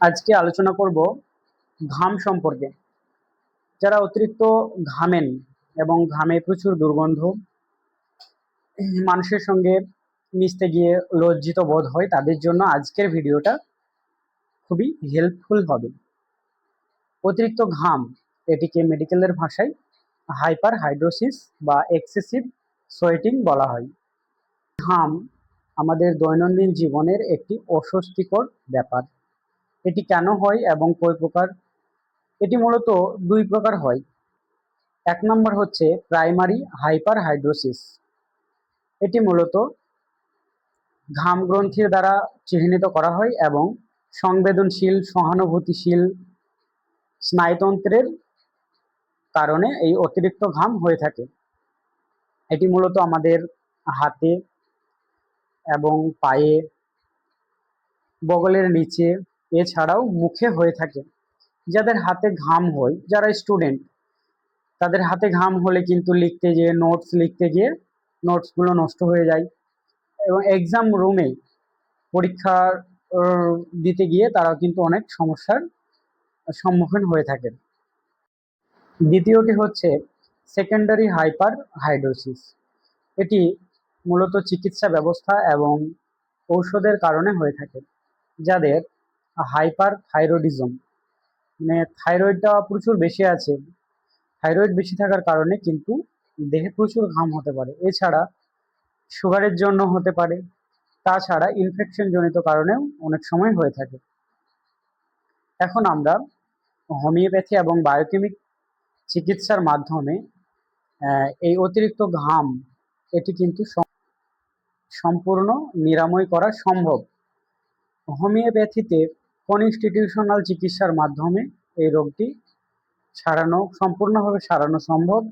আজকে আলোচনা করব ঘাম সম্পর্কে। যারা অতিরিক্ত ঘামেন এবং ঘামে প্রচুর দুর্গন্ধ, মানুষের সঙ্গে মিশতে গিয়ে লজ্জিত বোধ হয়, তাদের জন্য আজকের ভিডিওটা খুবই হেল্পফুল হবে। অতিরিক্ত ঘাম এটিকে মেডিকেলের ভাষায় হাইপার হাইড্রোসিস বা এক্সেসিভ সোয়েটিং বলা হয়। ঘাম আমাদের দৈনন্দিন জীবনের একটি অস্বস্তিকর ব্যাপার। এটি কেন হয় এবং কয় প্রকার? এটি মূলত দুই প্রকার হয়। এক নম্বর হচ্ছে প্রাইমারি হাইপার হাইড্রোসিস এটি মূলত ঘাম গ্রন্থির দ্বারা চিহ্নিত করা হয় এবং সংবেদনশীল, সহানুভূতিশীল স্নায়ুতন্ত্রের কারণে এই অতিরিক্ত ঘাম হয়ে থাকে। এটি মূলত আমাদের হাতে এবং পায়ে, বগলের নিচে এছাড়াও মুখে হয়ে থাকে। যাদের হাতে ঘাম হয়, যারা স্টুডেন্ট তাদের হাতে ঘাম হলে কিন্তু লিখতে গিয়ে নোটস লিখতে গিয়ে নোটসগুলো নষ্ট হয়ে যায় এবং এক্সাম রুমে পরীক্ষা দিতে গিয়ে তারা কিন্তু অনেক সমস্যার সম্মুখীন হয়ে থাকেন। দ্বিতীয়টি হচ্ছে সেকেন্ডারি হাইপার হাইড্রোসিস এটি মূলত চিকিৎসা ব্যবস্থা এবং ঔষধের কারণে হয়ে থাকে, যাদের হাইপার থাইরয়েডিজম মানে থাইরয়েডটা প্রচুর বেশি আছে। থাইরয়েড বেশি থাকার কারণে কিন্তু দেহে প্রচুর ঘাম হতে পারে। এছাড়া সুগারের জন্য হতে পারে। তাছাড়া ইনফেকশন জনিত কারণেও অনেক সময় হয়ে থাকে। এখন আমরা হোমিওপ্যাথি এবং বায়োকেমিক চিকিৎসার মাধ্যমে এই অতিরিক্ত ঘাম, এটি কিন্তু সম্পূর্ণ নিরাময় করা সম্ভব। হোমিওপ্যাথিতে কনস্টিটিউশনাল চিকিৎসার মাধ্যমে এই রোগটি সারানো, সম্পূর্ণভাবে সারানো সম্ভব?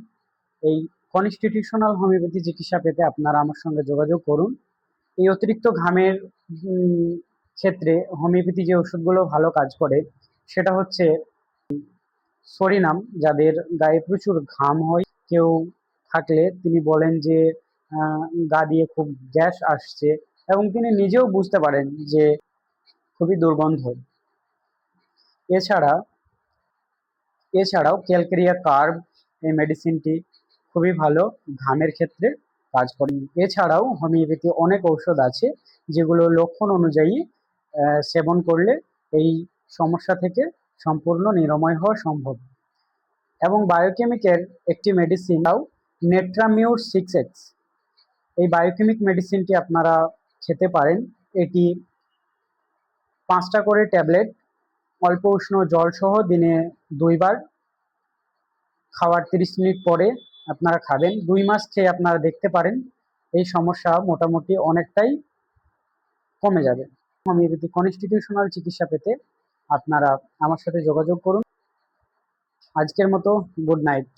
এই কনস্টিটিউশনাল হোমিওপ্যাথি চিকিৎসা পেতে আপনারা আমার সঙ্গে যোগাযোগ করুন। এই অতিরিক্ত ঘামের ক্ষেত্রে হোমিওপ্যাথি যে ওষুধগুলো ভালো কাজ করে, সেটা হচ্ছে সরিনাম, যাদের গায়ে প্রচুর ঘাম হয়। কেউ থাকলে তিনি বলেন যে গা দিয়ে খুব গ্যাস আসছে এবং তিনি নিজেও বুঝতে পারেন যে খুবই দুর্গন্ধ। এছাড়া, এছাড়াও ক্যালকেরিয়া কার্ভ এই মেডিসিনটি খুবই ভালো ঘামের ক্ষেত্রে কাজ করে। এছাড়াও হোমিওপ্যাথি অনেক ঔষধ আছে যেগুলো লক্ষণ অনুযায়ী সেবন করলে এই সমস্যা থেকে সম্পূর্ণ নিরাময় হওয়া সম্ভব। এবং বায়োকেমিকের একটি মেডিসিনটাও নেট্রামিউর সিক্স এক্স এই বায়োকেমিক মেডিসিনটি আপনারা খেতে পারেন। এটি পাঁচটা করে ট্যাবলেট, অল্প উষ্ণ জলসহ দিনে দুইবার, খাওয়ার তিরিশ মিনিট পরে আপনারা খাবেন। দুই মাস খেয়ে আপনারা দেখতে পারেন, এই সমস্যা মোটামুটি অনেকটাই কমে যাবে। হোমিওপ্যাথি কনস্টিটিউশনাল চিকিৎসা পেতে আপনারা আমার সাথে যোগাযোগ করুন। আজকের মতো গুড নাইট